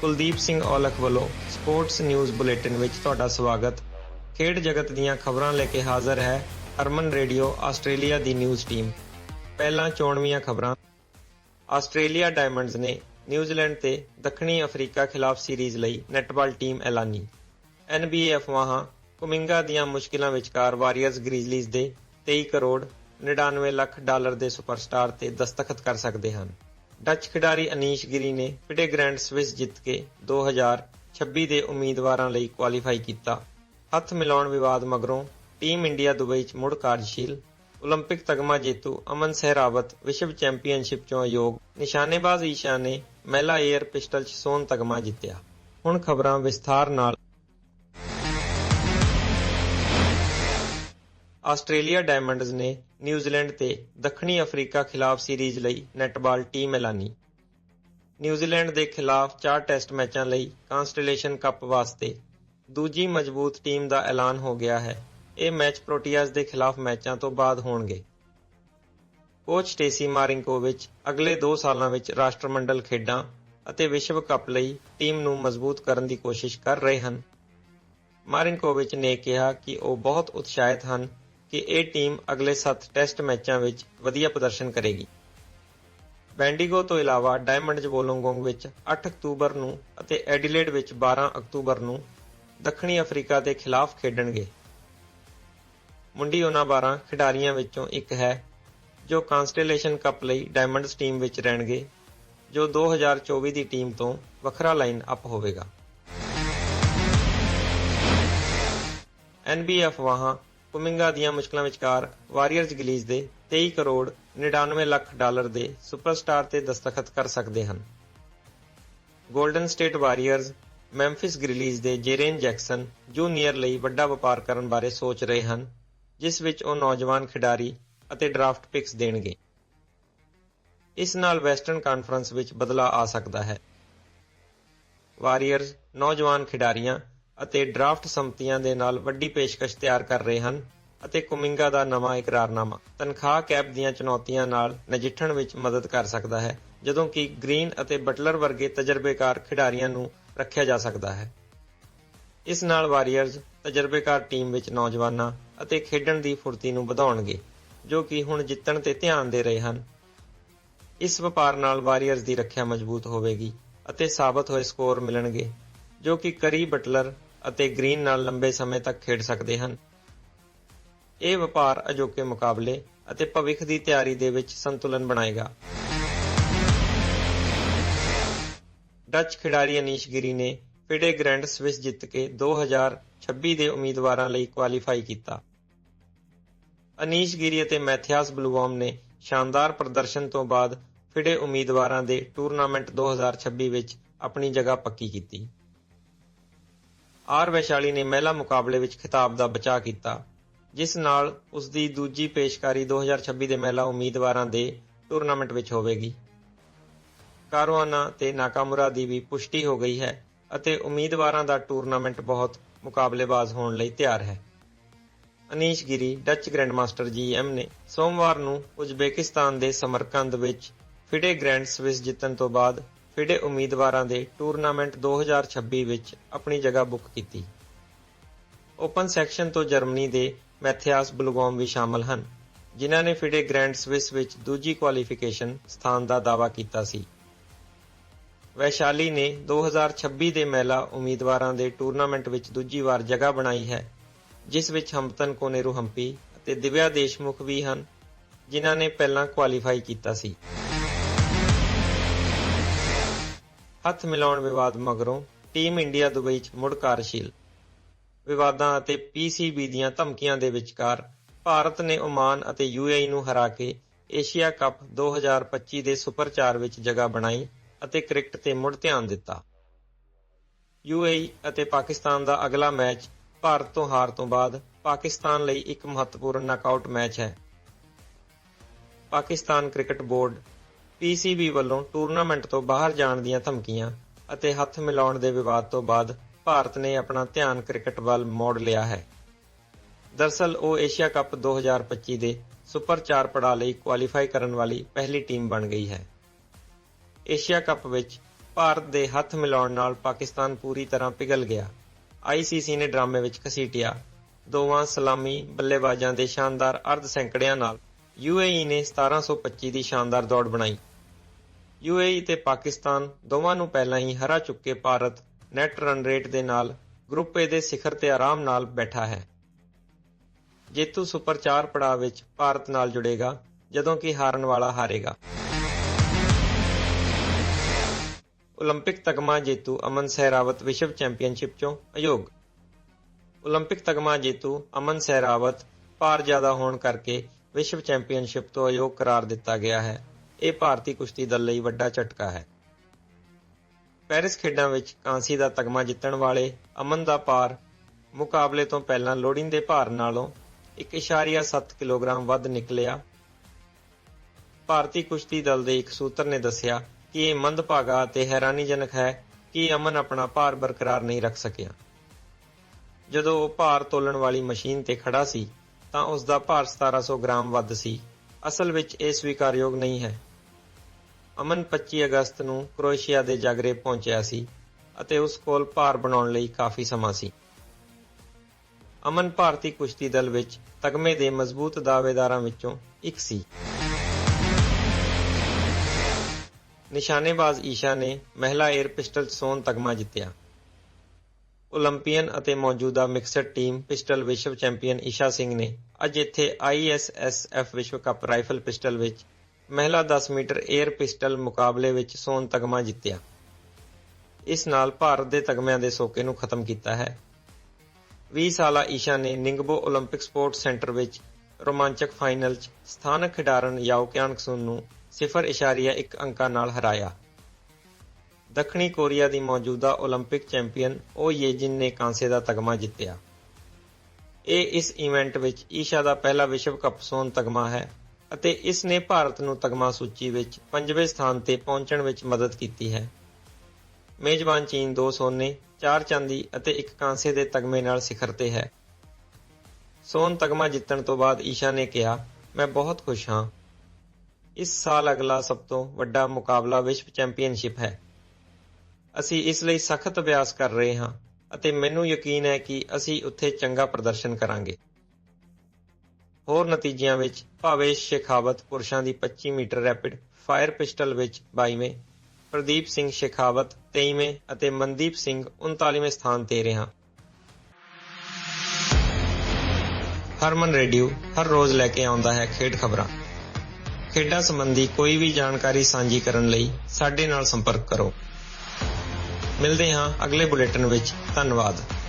ਕੁਲਦੀਪ ਸਿੰਘ ਔਲਖ ਵੱਲੋਂ sports news bulletin ਵਿੱਚ ਤੁਹਾਡਾ ਸਵਾਗਤ। ਖੇਡ ਜਗਤ ਦੀਆਂ ਖਬਰਾਂ ਲੈ ਕੇ ਹਾਜ਼ਰ ਹੈ ਅਰਮਨ ਰੇਡੀਓ, ਆਸਟ੍ਰੇਲੀਆ ਦੀ ਨਿਊਜ਼ ਟੀਮ। ਪਹਿਲਾਂ ਚੋਣਵੀਆਂ ਖਬਰਾਂ। ਆਸਟ੍ਰੇਲੀਆ ਡਾਇਮੰਡਸ ਨੇ ਨਿਊਜ਼ੀਲੈਂਡ ਤੇ ਦੱਖਣੀ ਅਫਰੀਕਾ ਖਿਲਾਫ ਸੀਰੀਜ਼ ਲਈ ਨੈਟਬਾਲ ਟੀਮ ਐਲਾਨੀ। NBA ਅਫਵਾਹਾਂ ਕੁਮਿੰਗਾ ਦੀਆਂ ਮੁਸ਼ਕਿਲਾਂ ਵਿਚਕਾਰ ਵਾਰੀਅਰਸ ਗ੍ਰੀਜ਼ਲੀਜ਼ ਦੇ 23 ਕਰੋੜ 99 ਲੱਖ ਡਾਲਰ ਦੇ ਸੁਪਰਸਟਾਰ ਤੇ ਦਸਤਖਤ ਕਰ ਸਕਦੇ ਹਨ। ਡੱਚ ਖਿਡਾਰੀ ਅਨੀਸ਼ ਗਿਰੀ ਨੇ ਫਿਡੇ ਗ੍ਰੈਂਡ ਸਵਿਸ ਜਿੱਤ ਕੇ 2026 ਦੇ ਉਮੀਦਵਾਰਾਂ ਲਈ ਕੁਆਲੀਫਾਈ ਕੀਤਾ। ਹੱਥ ਮਿਲਾਉਣ ਵਿਵਾਦ ਮਗਰੋਂ ਟੀਮ ਇੰਡੀਆ ਦੁਬਈ 'ਚ ਮੁੜ ਕਾਰਜਸ਼ੀਲ। 올림픽 ਤਗਮਾ ਜੇਤੂ ਅਮਨ ਸਹਿਰਾਵਤ ਵਿਸ਼ਵ ਚੈਂਪੀਅਨਸ਼ਿਪ 'ਚੋਂ ਅਯੋਗ ਨਿਸ਼ਾਨੇਬਾਜ਼ ਈਸ਼ਾ ਨੇ ਮਹਿਲਾ 에ਅਰ ਪਿਸਟਲ 'ਚ ਸੋਨ ਤਗਮਾ ਜਿੱਤਿਆ। ਹੁਣ ਖਬਰਾਂ ਵਿਸਥਾਰ ਨਾਲ। ਆਸਟ੍ਰੇਲੀਆ ਡਾਇਮੰਡਸ ਨੇ ਨਿਊਜ਼ੀਲੈਂਡ ਤੇ ਦੱਖਣੀ ਅਫਰੀਕਾ ਖਿਲਾਫ ਸੀਰੀਜ਼ ਲਈ ਨੈਟਬਾਲ ਟੀਮ ਐਲਾਨੀ। ਨਿਊਜ਼ੀਲੈਂਡ ਦੇ ਖਿਲਾਫ 4 ਟੈਸਟ ਮੈਚਾਂ ਲਈ ਕਾਂਸਟੇਲੇਸ਼ਨ ਕੱਪ ਵਾਸਤੇ ਦੂਜੀ ਮਜ਼ਬੂਤ ਟੀਮ ਦਾ ਐਲਾਨ ਹੋ ਗਿਆ ਹੈ। ਇਹ ਮੈਚ ਪ੍ਰੋਟੀਆਜ਼ ਦੇ ਖਿਲਾਫ ਮੈਚਾਂ ਤੋਂ ਬਾਅਦ ਹੋਣਗੇ। ਕੋਚ ਟੇਸੀ ਮਾਰਿੰਕੋਵਿਚ ਅਗਲੇ 2 ਸਾਲਾਂ ਵਿੱਚ ਰਾਸ਼ਟਰਮੰਡਲ ਖੇਡਾਂ ਅਤੇ ਵਿਸ਼ਵ ਕੱਪ ਲਈ ਟੀਮ ਨੂੰ ਮਜ਼ਬੂਤ ਕਰਨ ਦੀ ਕੋਸ਼ਿਸ਼ ਕਰ ਰਹੇ ਹਨ। ਮਾਰਿੰਕੋਵਿਚ ਨੇ ਕਿਹਾ ਕਿ ਉਹ ਬਹੁਤ ਉਤਸ਼ਾਹਿਤ ਹਨ ਕਿ ਇਹ ਟੀਮ ਅਗਲੇ 7 ਟੈਸਟ ਮੈਚਾਂ ਵਿੱਚ ਵਧੀਆ ਪ੍ਰਦਰਸ਼ਨ ਕਰੇਗੀ। ਬੈਂਡੀਗੋ ਤੋਂ ਇਲਾਵਾ ਡਾਇਮੰਡਜ਼ ਵੋਲੋਂਗੋਂਗ ਵਿੱਚ 8 ਅਕਤੂਬਰ ਨੂੰ ਅਤੇ ਐਡੀਲੇਡ ਵਿੱਚ 12 ਅਕਤੂਬਰ ਨੂੰ ਦੱਖਣੀ ਅਫਰੀਕਾ ਦੇ ਖਿਲਾਫ ਖੇਡਣਗੇ। ਮੁੰਡੀ ਉਹਨਾਂ 12 ਖਿਡਾਰੀਆਂ ਵਿੱਚੋਂ ਇੱਕ ਹੈ, ਜੋ ਕਾਂਸਟੇਲੇਸ਼ਨ ਕੱਪ ਲਈ ਡਾਇਮੰਡਸ ਟੀਮ ਵਿੱਚ ਰਹਿਣਗੇ, ਜੋ 2024 ਦੀ ਟੀਮ ਤੋਂ ਵੱਖਰਾ ਲਾਈਨ ਅਪ ਹੋਵੇਗਾ। NBA ਅਫਵਾਹਾਂ ਕੁਮਿੰਗਾ ਦੀਆਂ ਮੁਸ਼ਕਲਾਂ ਵਿਚਕਾਰ ਵਾਰੀਅਰਜ਼ ਗਲੀਜ਼ ਦੇ 23 ਕਰੋੜ 99 ਲੱਖ ਡਾਲਰ ਦੇ ਸੁਪਰਸਟਾਰ ਤੇ ਦਸਤਖਤ ਕਰ ਸਕਦੇ ਹਨ। Golden State Warriors Memphis Grizzlies ਦੇ ਜੇਰੇਨ ਜੈਕਸਨ ਜੂਨੀਅਰ ਲਈ ਵੱਡਾ ਵਪਾਰ ਕਰਨ ਬਾਰੇ ਸੋਚ ਰਹੇ ਹਨ, ਜਿਸ ਵਿੱਚ ਉਹ ਨੌਜਵਾਨ ਖਿਡਾਰੀ ਅਤੇ ਡਰਾਫਟ ਪਿਕਸ ਦੇਣਗੇ। ਇਸ ਨਾਲ ਵੈਸਟਰਨ ਕਾਨਫਰੰਸ ਵਿੱਚ ਬਦਲਾਅ ਆ ਸਕਦਾ ਹੈ। ਵਾਰੀਅਰਜ਼ ਨੌਜਵਾਨ ਖਿਡਾਰੀਆਂ ਅਤੇ ਡਰਾਫਟ ਸੰਮਤੀਆਂ ਦੇ ਨਾਲ ਵੱਡੀ ਪੇਸ਼ਕਸ਼ ਤਿਆਰ ਕਰ ਰਹੇ ਹਨ ਅਤੇ ਕੁਮਿੰਗਾ ਦਾ ਨਵਾਂ ਇਕਰਾਰਨਾਮਾ ਤਨਖਾਹ ਕੈਪ ਦੀਆਂ ਚੁਣੌਤੀਆਂ ਨਾਲ ਨਜਿੱਠਣ ਵਿੱਚ ਮਦਦ ਕਰ ਸਕਦਾ ਹੈ, ਜਦੋਂ ਕਿ ਗ੍ਰੀਨ ਅਤੇ ਬਟਲਰ ਵਰਗੇ ਤਜਰਬੇਕਾਰ ਖਿਡਾਰੀਆਂ ਨੂੰ ਰੱਖਿਆ ਜਾ ਸਕਦਾ ਹੈ। ਇਸ ਨਾਲ ਵਾਰੀਅਰਜ਼ ਤਜਰਬੇਕਾਰ ਟੀਮ ਵਿੱਚ ਨੌਜਵਾਨਾਂ ਅਤੇ ਖੇਡਣ ਦੀ ਫੁਰਤੀ ਨੂੰ ਵਧਾਉਣਗੇ, ਜੋ ਕਿ ਹੁਣ ਜਿੱਤਣ ਤੇ ਧਿਆਨ ਦੇ ਰਹੇ ਹਨ। ਇਸ ਵਪਾਰ ਨਾਲ ਵਾਰੀਅਰਜ਼ ਦੀ ਰੱਖਿਆ ਮਜ਼ਬੂਤ ਹੋਵੇਗੀ ਅਤੇ ਸਾਬਤ ਹੋਏ ਸਕੋਰ ਮਿਲਣਗੇ, ਜੋ ਕਿ ਕਰੀ ਬਟਲਰ ਅਤੇ ਗ੍ਰੀਨ ਨਾਲ ਲੰਬੇ ਸਮੇਂ ਤੱਕ ਖੇਡ ਸਕਦੇ ਹਨ। ਇਹ ਵਪਾਰ ਅਜੋਕੇ ਮੁਕਾਬਲੇ ਅਤੇ ਭਵਿੱਖ ਦੀ ਤਿਆਰੀ ਦੇ ਵਿੱਚ ਸੰਤੁਲਨ ਬਣਾਏਗਾ। ਡੱਚ ਖਿਡਾਰੀ ਅਨੀਸ਼ ਗਿਰੀ ਨੇ ਫਿਡੇ ਗ੍ਰੈਂਡ ਸਵਿਸ ਜਿੱਤ ਕੇ 2026 ਦੇ ਉਮੀਦਵਾਰਾਂ ਲਈ ਕੁਆਲੀਫਾਈ ਕੀਤਾ। ਅਨੀਸ਼ ਗਿਰੀ ਅਤੇ ਮੈਥਿਆਸ ਬਲੂਵਾਮ ਨੇ ਸ਼ਾਨਦਾਰ ਪ੍ਰਦਰਸ਼ਨ ਤੋਂ ਬਾਅਦ ਫਿਡੇ ਉਮੀਦਵਾਰਾਂ ਦੇ ਟੂਰਨਾਮੈਂਟ 2026 ਵਿੱਚ ਆਪਣੀ ਜਗ੍ਹਾ ਪੱਕੀ ਕੀਤੀ। ਆਰ ਵੈਸ਼ਾਲੀ ਨੇ ਮਹਿਲਾ ਮੁਕਾਬਲੇ ਵਿੱਚ ਖਿਤਾਬ ਦਾ ਬਚਾਅ ਕੀਤਾ, ਜਿਸ ਨਾਲ ਉਸ ਦੀ ਦੂਜੀ ਪੇਸ਼ਕਾਰੀ 2026 ਦੇ ਮਹਿਲਾ ਉਮੀਦਵਾਰਾਂ ਦੇ ਟੂਰਨਾਮੈਂਟ ਵਿੱਚ ਹੋਵੇਗੀ। ਕਾਰਵਾਨਾ ਤੇ ਨਾਕਾਮੁਰਾ ਦੀ ਵੀ ਪੁਸ਼ਟੀ ਹੋ ਗਈ ਹੈ ਅਤੇ ਉਮੀਦਵਾਰਾਂ ਦਾ ਟੂਰਨਾਮੈਂਟ ਬਹੁਤ ਮੁਕਾਬਲੇਬਾਜ਼ ਹੋਣ ਲਈ ਤਿਆਰ ਹੈ। Anish Giri, Dutch grandmaster GM ਨੇ ਸੋਮਵਾਰ ਨੂੰ ਉਜ਼ਬੇਕਿਸਤਾਨ ਦੇ ਸਮਰਕੰਦ ਵਿੱਚ ਫਿਡੇ ਗ੍ਰੈਂਡ ਸਵਿਸ ਜਿੱਤਣ ਤੋਂ ਬਾਅਦ ਫਿਡੇ ਉਮੀਦਵਾਰਾਂ ਦੇ ਟੂਰਨਾਮੈਂਟ 2026 ਵਿੱਚ ਆਪਣੀ ਜਗ੍ਹਾ ਬੁੱਕ ਕੀਤੀ। ਓਪਨ ਸੈਕਸ਼ਨ ਤੋਂ ਜਰਮਨੀ ਦੇ ਮੈਥਿਆਸ ਬਲੂਗੋਮ ਵੀ ਸ਼ਾਮਲ ਹਨ, ਜਿਨ੍ਹਾਂ ਨੇ ਫਿਡੇ ਗ੍ਰੈਂਡ ਸਵਿਸ ਵਿੱਚ ਦੂਜੀ ਕੁਆਲੀਫਿਕੇਸ਼ਨ ਸਥਾਨ ਦਾ ਦਾਅਵਾ ਕੀਤਾ ਸੀ। ਵੈਸ਼ਾਲੀ ਨੇ 2026 ਦੇ ਮਹਿਲਾ ਉਮੀਦਵਾਰਾਂ ਦੇ ਟੂਰਨਾਮੈਂਟ ਵਿੱਚ ਦੂਜੀ ਵਾਰ ਜਗ੍ਹਾ ਬਣਾਈ ਹੈ, ਜਿਸ ਵਿੱਚ ਹਮਤਨ ਕੋਨੇਰੂ ਹੰਪੀ ਅਤੇ ਦਿਵਿਆ ਦੇਸ਼ਮੁਖ ਵੀ ਹਨ, ਜਿਨ੍ਹਾਂ ਨੇ ਪਹਿਲਾਂ ਕੁਆਲੀਫਾਈ ਕੀਤਾ ਸੀ। ਹੱਥ ਮਿਲਾਉਣ ਵਿਵਾਦ ਮਗਰੋਂ ਟੀਮ ਇੰਡੀਆ ਦੁਬਈ 'ਚ ਮੁੜ ਕਾਰਜਸ਼ੀਲ। ਵਿਵਾਦਾਂ ਅਤੇ ਪੀਸੀਬੀ ਦੀਆਂ ਧਮਕੀਆਂ ਦੇ ਵਿਚਕਾਰ ਭਾਰਤ ਨੇ ਓਮਾਨ ਅਤੇ ਯੂਏਈ ਨੂੰ ਹਰਾ ਕੇ ਏਸ਼ੀਆ ਕੱਪ 2025 ਦੇ ਸੁਪਰ 4 ਵਿੱਚ ਜਗ੍ਹਾ ਬਣਾਈ ਅਤੇ ਕ੍ਰਿਕਟ ਤੇ ਮੁੜ ਧਿਆਨ ਦਿੱਤਾ। ਯੂਏਈ ਅਤੇ ਪਾਕਿਸਤਾਨ ਦਾ ਅਗਲਾ ਮੈਚ ਭਾਰਤ ਤੋਂ ਹਾਰ ਤੋਂ ਬਾਅਦ ਪਾਕਿਸਤਾਨ ਲਈ ਇੱਕ ਮਹੱਤਵਪੂਰਨ ਨਕਆਊਟ ਮੈਚ ਹੈ। ਪਾਕਿਸਤਾਨ ਕ੍ਰਿਕਟ ਬੋਰਡ ਪੀਸੀਬੀ ਵੱਲੋਂ ਟੂਰਨਾਮੈਂਟ ਤੋਂ ਬਾਹਰ ਜਾਣ ਦੀਆਂ ਧਮਕੀਆਂ ਅਤੇ ਹੱਥ ਮਿਲਾਉਣ ਦੇ ਵਿਵਾਦ ਤੋਂ ਬਾਅਦ ਭਾਰਤ ਨੇ ਆਪਣਾ ਧਿਆਨ ਕ੍ਰਿਕਟ ਵੱਲ ਮੋੜ ਲਿਆ ਹੈ। ਦਰਸਲ, ਉਹ ਏਸ਼ੀਆ ਕੱਪ 2025 ਦੇ ਸੁਪਰ 4 ਪੜਾਅ ਲਈ ਕੁਆਲੀਫਾਈ ਕਰਨ ਵਾਲੀ ਪਹਿਲੀ ਟੀਮ ਬਣ ਗਈ ਹੈ। ਏਸ਼ੀਆ ਕੱਪ ਵਿੱਚ ਭਾਰਤ ਦੇ ਹੱਥ ਮਿਲਾਉਣ ਨਾਲ ਪਾਕਿਸਤਾਨ ਪੂਰੀ ਤਰ੍ਹਾਂ ਪਿਘਲ ਗਿਆ। ਆਈਸੀਸੀ ਨੇ ਡਰਾਮੇ ਵਿੱਚ ਘਸੀਟਿਆ। ਦੋਵਾਂ ਸਲਾਮੀ ਬੱਲੇਬਾਜ਼ਾਂ ਦੇ ਸ਼ਾਨਦਾਰ ਅਰਧ ਸੈਂਕੜਿਆਂ ਨਾਲ ਯੂਏਈ ਨੇ 1725 ਦੀ ਸ਼ਾਨਦਾਰ ਦੌੜ ਬਣਾਈ। ਯੂਏਈ ਤੇ ਪਾਕਿਸਤਾਨ ਦੋਵਾਂ ਨੂੰ ਪਹਿਲਾਂ ਹੀ ਹਰਾ ਚੁੱਕੇ ਭਾਰਤ ਨੈਟ ਰਨ ਰੇਟ ਦੇ ਨਾਲ ਗਰੁੱਪ ਏ ਦੇ ਸਿਖਰ ਤੇ ਆਰਾਮ ਨਾਲ ਬੈਠਾ ਹੈ ਜੇਤੂ ਸੁਪਰ 4 ਪੜਾਅ ਵਿੱਚ ਭਾਰਤ ਨਾਲ ਜੁੜੇਗਾ ਜਦੋਂ ਕਿ ਹਾਰਨ ਵਾਲਾ ਹਾਰੇਗਾ 올림픽 ਤਗਮਾ ਜੇਤੂ ਅਮਨ ਸਹਿਰਾਵਤ ਵਿਸ਼ਵ ਚੈਂਪੀਅਨਸ਼ਿਪ ਚੋਂ ਅਯੋਗ 올림픽 ਤਗਮਾ ਜੇਤੂ ਅਮਨ ਸਹਿਰਾਵਤ ਭਾਰ ਜ਼ਿਆਦਾ ਹੋਣ ਕਰਕੇ ਵਿਸ਼ਵ ਚੈਂਪੀਅਨਸ਼ਿਪ ਤੋਂ ਅਯੋਗ ਕਰਾਰ ਦਿੱਤਾ ਗਿਆ ਹੈ ਇਹ ਭਾਰਤੀ ਕੁਸ਼ਤੀ ਦਲ ਲਈ ਵੱਡਾ ਝਟਕਾ ਹੈ। ਪੈਰਿਸ ਖੇਡਾਂ ਵਿੱਚ ਕਾਂਸੀ ਦਾ ਤਗਮਾ ਜਿੱਤਣ ਵਾਲੇ ਅਮਨ ਦਾ ਭਾਰ ਮੁਕਾਬਲੇ ਤੋਂ ਪਹਿਲਾਂ ਲੋੜੀਂਦੇ ਭਾਰ ਨਾਲੋਂ 1.7 ਕਿਲੋਗ੍ਰਾਮ ਵੱਧ ਨਿਕਲਿਆ। ਭਾਰਤੀ ਕੁਸ਼ਤੀ ਦਲ ਦੇ ਇੱਕ ਸੂਤਰ ਨੇ ਦੱਸਿਆ ਕਿ ਇਹ ਮੰਦਭਾਗਾ ਅਤੇ ਹੈਰਾਨੀਜਨਕ ਹੈ ਕਿ ਅਮਨ ਆਪਣਾ ਭਾਰ ਬਰਕਰਾਰ ਨਹੀਂ ਰੱਖ ਸਕਿਆ। ਜਦੋਂ ਉਹ ਭਾਰ ਤੋਲਣ ਵਾਲੀ ਮਸ਼ੀਨ ਤੇ ਖੜਾ ਸੀ ਤਾਂ ਉਸ ਦਾ ਭਾਰ 1700 ਗ੍ਰਾਮ ਵੱਧ ਸੀ। ਅਸਲ ਵਿੱਚ ਇਹ ਸਵੀਕਾਰਯੋਗ ਨਹੀਂ ਹੈ। ਅਮਨ 25 ਅਗਸਤ ਨੂੰ ਕ੍ਰੋਏਸ਼ੀਆ ਦੇ ਜਾਗਰੇਬ ਪਹੁੰਚਿਆ ਸੀ ਅਤੇ ਉਸ ਕੋਲ ਭਾਰ ਬਣਾਉਣ ਲਈ ਕਾਫੀ ਸਮਾਂ ਸੀ। ਅਮਨ ਭਾਰਤੀ ਕੁਸ਼ਤੀ ਦਲ ਵਿੱਚ ਤਗਮੇ ਦੇ ਮਜ਼ਬੂਤ ਦਾਅਵੇਦਾਰਾਂ ਵਿੱਚੋਂ ਇੱਕ ਸੀ। ਨਿਸ਼ਾਨੇਬਾਜ਼ ਈਸ਼ਾ ਨੇ ਮਹਿਲਾ 에ਅਰ ਪਿਸਟਲ ਸੋਨ ਤਗਮਾ ਜਿੱਤਿਆ। 올림ਪੀਅਨ ਅਤੇ ਮੌਜੂਦਾ ਮਿਕਸਡ ਟੀਮ ਪਿਸਟਲ ਵਿਸ਼ਵ ਚੈਂਪੀਅਨ ਈਸ਼ਾ ਸਿੰਘ ਨੇ ਅੱਜ ਇੱਥੇ ISSF ਵਿਸ਼ਵ ਕੱਪ ਰਾਈਫਲ ਪਿਸਟਲ ਵਿੱਚ ਮਹਿਲਾ 10 ਮੀਟਰ 에ਅਰ ਪਿਸਟਲ ਮੁਕਾਬਲੇ ਵਿੱਚ ਸੋਨ ਤਗਮਾ ਜਿੱਤਿਆ। ਇਸ ਨਾਲ ਭਾਰਤ ਦੇ ਤਗਮਿਆਂ ਦੇ ਸੋਕੇ ਨੂੰ ਖਤਮ ਕੀਤਾ ਹੈ। 20 ਸਾਲਾ ਈਸ਼ਾ ਨੇ ਨਿੰਗਬੋ 올림픽 ਸਪੋਰਟ ਸੈਂਟਰ ਵਿੱਚ ਰੋਮਾਂਚਕ ਫਾਈਨਲ 'ਚ ਸਥਾਨਕ ਖਿਡਾਰਨ ਯਾਓ ਕਿਆਨਕਸੁਨ ਨੂੰ 0.1 ਅੰਕਾਂ ਨਾਲ ਹਰਾਇਆ। ਦੱਖਣੀ ਕੋਰੀਆ ਦੀ ਮੌਜੂਦਾ 올림픽 ਚੈਂਪੀਅਨ ਓ ਯੇਜਿਨ ਨੇ ਕਾਂਸੇ ਦਾ ਤਗਮਾ ਜਿੱਤਿਆ। ਇਹ ਇਸ ਇਵੈਂਟ ਵਿੱਚ ਈਸ਼ਾ ਦਾ ਪਹਿਲਾ ਵਿਸ਼ਵ ਕੱਪ ਸੋਨ ਤਗਮਾ ਹੈ। ਅਤੇ ਇਸ ਨੇ ਭਾਰਤ ਨੂੰ ਤਗਮਾ ਸੂਚੀ ਵਿੱਚ ਪੰਜਵੇਂ ਸਥਾਨ ਤੇ ਪਹੁੰਚਣ ਵਿੱਚ ਮਦਦ ਕੀਤੀ ਹੈ। ਮੇਜ਼ਬਾਨ ਚੀਨ 2 ਸੋਨੇ 4 ਚਾਂਦੀ ਅਤੇ 1 ਕਾਂਸੇ ਦੇ ਤਗਮੇ ਨਾਲ ਸਿਖਰ ਤੇ ਹੈ। ਸੋਨ ਤਗਮਾ ਜਿੱਤਣ ਤੋਂ ਬਾਅਦ ਈਸ਼ਾ ਨੇ ਕਿਹਾ, ਮੈਂ ਬਹੁਤ ਖੁਸ਼ ਹਾਂ। ਇਸ ਸਾਲ ਅਗਲਾ ਸਭ ਤੋਂ ਵੱਡਾ ਮੁਕਾਬਲਾ ਵਿਸ਼ਵ ਚੈਂਪੀਅਨਸ਼ਿਪ ਹੈ। ਅਸੀਂ ਇਸ ਲਈ ਸਖਤ ਅਭਿਆਸ ਕਰ ਰਹੇ ਹਾਂ ਅਤੇ ਮੈਨੂੰ ਯਕੀਨ ਹੈ ਕਿ ਅਸੀਂ ਉੱਥੇ ਚੰਗਾ ਪ੍ਰਦਰਸ਼ਨ ਕਰਾਂਗੇ। ਹੋਰ ਨਤੀਜਿਆਂ ਵਿੱਚ ਭਾਵੇਸ਼ ਸ਼ੇਖਾਵਤ ਪੁਰਸ਼ਾਂ ਦੀ 25 ਮੀਟਰ ਰੈਪਿਡ ਫਾਇਰ ਪਿਸਟਲ ਵਿੱਚ 22ਵੇਂ ਪ੍ਰਦੀਪ ਸਿੰਘ ਸ਼ੇਖਾਵਤ 23ਵੇਂ ਅਤੇ ਮਨਦੀਪ ਸਿੰਘ 39ਵੇਂ ਸਥਾਨ ਤੇ ਰਿਹਾ। ਹਰਮਨ ਰੇਡੀਓ ਹਰ ਰੋਜ਼ ਲੈ ਕੇ ਆਉਂਦਾ ਹੈ ਖੇਡ ਖਬਰਾਂ। ਖੇਡਾਂ ਸੰਬੰਧੀ ਕੋਈ ਵੀ ਜਾਣਕਾਰੀ ਸਾਂਝੀ ਕਰਨ ਲਈ ਸਾਡੇ ਨਾਲ ਸੰਪਰਕ ਕਰੋ। ਮਿਲਦੇ ਹਾਂ ਅਗਲੇ ਬੁਲੇਟਿਨ ਵਿੱਚ। ਧੰਨਵਾਦ।